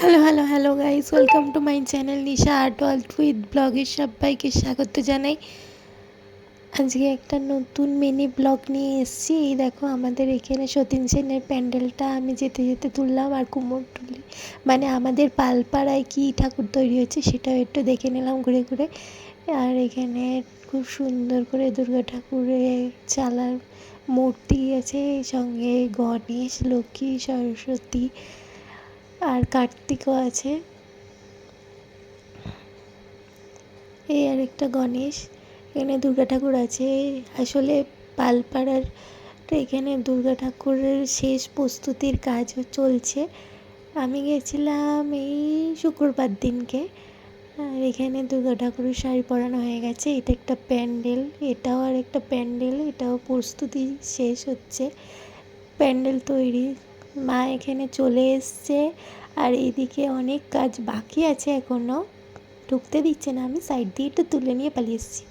Hello hello hello guys welcome to my channel Nisha art world with ব্লগের সবাইকে স্বাগত জানাই। আজকে একটা নতুন মিনি ব্লগ নিয়ে এসেছি। এই দেখো, আমাদের এখানে সতীন সেনের প্যান্ডেলটা আমি যেতে যেতে তুললাম আর কুমোর কুমোরটুলি মানে আমাদের পালপাড়ায় কী ঠাকুর তৈরি হয়েছে সেটাও একটু দেখে নিলাম ঘুরে ঘুরে। আর এখানে খুব সুন্দর করে দুর্গা ঠাকুরের চালার মূর্তি আছে, সঙ্গে গণেশ, লক্ষ্মী, সরস্বতী আর কার্তিকও আছে। এই আর একটা গণেশ, এখানে দুর্গা ঠাকুর আছে। আসলে পালপাড়ার এখানে দুর্গা ঠাকুরের শেষ প্রস্তুতির কাজ চলছে। আমি গেছিলাম এই শুক্রবার দিনকে। আর এখানে দুর্গা ঠাকুরের শাড়ি পরানো হয়ে গেছে। এটা একটা প্যান্ডেল, এটাও আর একটা প্যান্ডেল, এটাও প্রস্তুতি শেষ হচ্ছে। প্যান্ডেল তৈরি মা এখানে চলে এসছে আর এদিকে অনেক কাজ বাকি আছে এখনও ঢুকতে দিচ্ছে না আমি সাইড দিয়ে একটু তুলে নিয়ে পালিয়ে এসেছি।